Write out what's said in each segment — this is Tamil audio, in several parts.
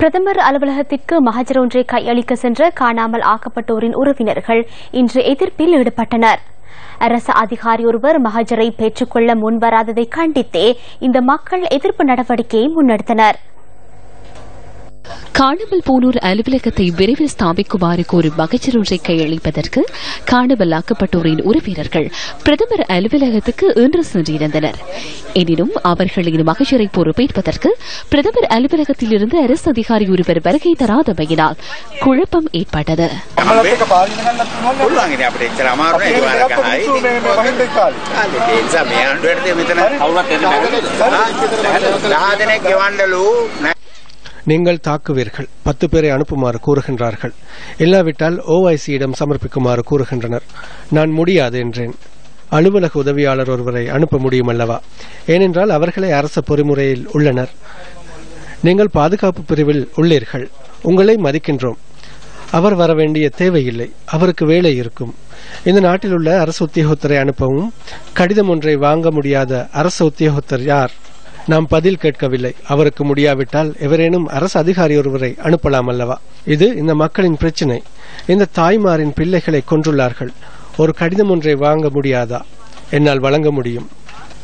பிரதமர் அலுவலகத்திற்கு மகஜர் ஒன்றை கையளிக்க சென்ற காணாமல் ஆக்கப்பட்டோரின் உறவினர்கள் இன்று எதிர்ப்பில் ஈடுபட்டனர். அரசு அதிகாரி ஒருவர் மகஜரை பெற்றுக்கொள்ள முன்வராததை கண்டித்தே இந்த மக்கள் எதிர்ப்பு நடவடிக்கையை முன்னெடுத்தனர். காணாமல் போனோர் அலுவலகத்தை விரைவில் ஸ்தாபிக்குமாறு கோரும் ஒன்றை கையளிப்பதற்கு காணாமல் ஆக்கப்பட்டோரின் உறவினர்கள் பிரதமர் அலுவலகத்துக்கு இன்று சென்றிருந்தனர். எனினும் அவர்களின் மகஜரை பொறுப்பேற்பதற்கு பிரதமர் அலுவலகத்தில் இருந்து அரசு அதிகாரி ஒருவர் வருகை தராதமையினால் குழப்பம் ஏற்பட்டது. நீங்கள் தாக்குவீர்கள். பத்து பேரை அனுப்புமாறு கூறுகின்றார்கள். இல்லாவிட்டால் ஓஐசியிடம் சமர்ப்பிக்குமாறு கூறுகின்றனர். நான் முடியாது என்றேன். அலுவலக உதவியாளர் ஒருவரை அனுப்ப முடியும் அல்லவா ஏனென்றால் அவர்களே அரச பொறிமுறையில் உள்ளனர். நீங்கள் பாதுகாப்பு பிரிவில் உள்ளீர்கள். உங்களை மதிக்கின்றோம். அவர் வர வேண்டிய தேவையில்லை. அவருக்கு வேலை இருக்கும். இந்த நாட்டில் உள்ள அரசு உத்தியோகத்தரை அனுப்பவும் கடிதம் ஒன்றை வாங்க முடியாத அரசு உத்தியோகத்தர் யார்? நாம் பதில் கேட்கவில்லை அவருக்கு முடியாவிட்டால் எவரேனும் அரசு அதிகாரி ஒருவரை அனுப்பலாம் அல்லவா இது இந்த மக்களின் பிரச்சினை இந்த தாய்மாரின் பிள்ளைகளை கொன்றுள்ளார்கள் ஒரு கடிதம் ஒன்றை வாங்க முடியாதா என்னால் வழங்க முடியும்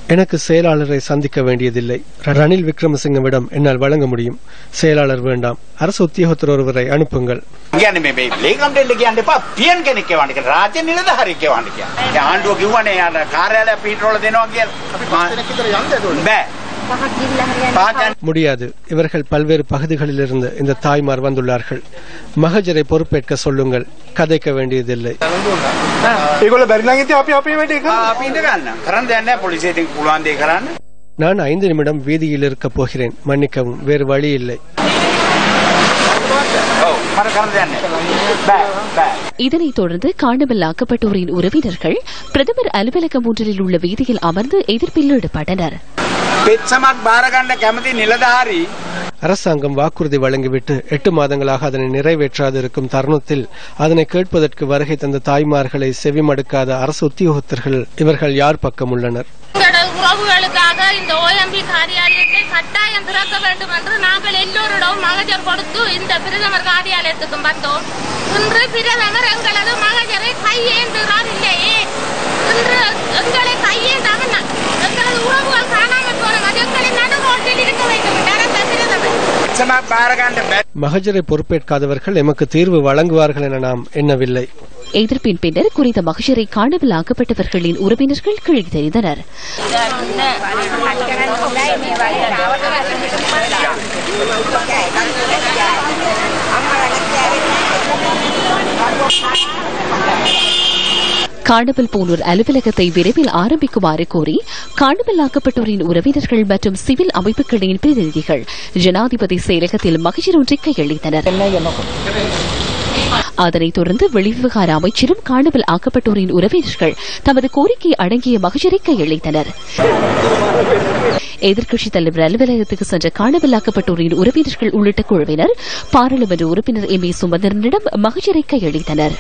எனக்கு செயலாளரை சந்திக்க வேண்டியதில்லை ரணில் விக்ரமசிங்கவிடம் என்னால் வழங்க முடியும் செயலாளர் வேண்டாம் அரசு உத்தியோகத்தர் ஒருவரை அனுப்புங்கள் කියන්නේ මේ මේ ලේකම් දෙන්න කියන්න එපා පියන් කෙනෙක් එවන්න කියලා රාජ්‍ය නිලධාරියෙක් එවන්න කියලා. දැන් ආණ්ඩුව කිව්වනේ අර කාර්යාලය පිටරොල දෙනවා කියලා. බෑ. முடியாது. இவர்கள் பல்வேறு பகுதிகளில் இருந்து இந்த தாய்மார் வந்துள்ளார்கள். மகஜரை பொறுப்பேற்க சொல்லுங்கள். கதைக்க வேண்டியதில்லை. நான் ஐந்து நிமிடம் வீதியில் இருக்க போகிறேன். மன்னிக்கவும் வேறு வழி இல்லை. இதனைத் தொடர்ந்து காணாமல் ஆக்கப்பட்டோரின் உறவினர்கள் பிரதமர் அலுவலகம் ஒன்றில் உள்ள வீதியில் அமர்ந்து எதிர்ப்பில் ஈடுபட்டனர். பெச்சமක් பாரகண்ட கமதி நிலதாரி. அரசாங்கம் வாக்குறுதி வழங்கிவிட்டு எட்டு மாதங்களாக அதனை நிறைவேற்றாது இருக்கும் தருணத்தில் அதனை கேட்பதற்கு வருகை தந்த தாய்மார்களை செவிமடுக்காத அரசு உத்தியோகத்தர்கள் இவர்கள் யார் பக்கம் உள்ளனர் உறவுகளுக்காக இந்த ஓஎம்பி காரியாலயத்தை கட்டாயம் திறக்க வேண்டும் என்று நாங்கள் எல்லோரிடம் மகஜர் கொடுத்து இந்த பிரதமர் காரியாலயத்துக்கு வந்தோம். இன்று பிரதமர் எங்களது மகஜரை கையே மகஜரை பொறுப்பேற்காதவர்கள் எமக்கு தீர்வு வழங்குவார்கள் என நாம் எண்ணவில்லை. எதிர்ப்பின் பின்னர் குறித்த மகஜரை காணாமல் ஆக்கப்பட்டவர்களின் உறவினர்கள் கிழித்தெறிந்தனர் காணாமல் போலூர் அலுவலகத்தை விரைவில் ஆரம்பிக்குமாறு கோரி காணவலாக்கப்பட்டோரின் உறவினர்கள் மற்றும் சிவில் அமைப்புகளின் பிரதிநிதிகள் ஜனாதிபதி செயலகத்தில் மகிழ்ச்சி ஒன்றை கையளித்தனர். அதனைத் தொடர்ந்து வெளிவிவகார அமைச்சரும் காணவல் ஆக்கப்பட்டோரின் உறவினர்கள் தமது கோரிக்கை அடங்கிய மகஜரை கையளித்தனர். எதிர்க்கட்சித் தலைவர் அலுவலகத்துக்கு சென்ற காணவலாக்கப்பட்டோரின் உறவினர்கள் உள்ளிட்ட குழுவினர் பாராளுமன்ற உறுப்பினர் எம் ஏ சுமந்திரனிடம் மகஜரை கையளித்தனா்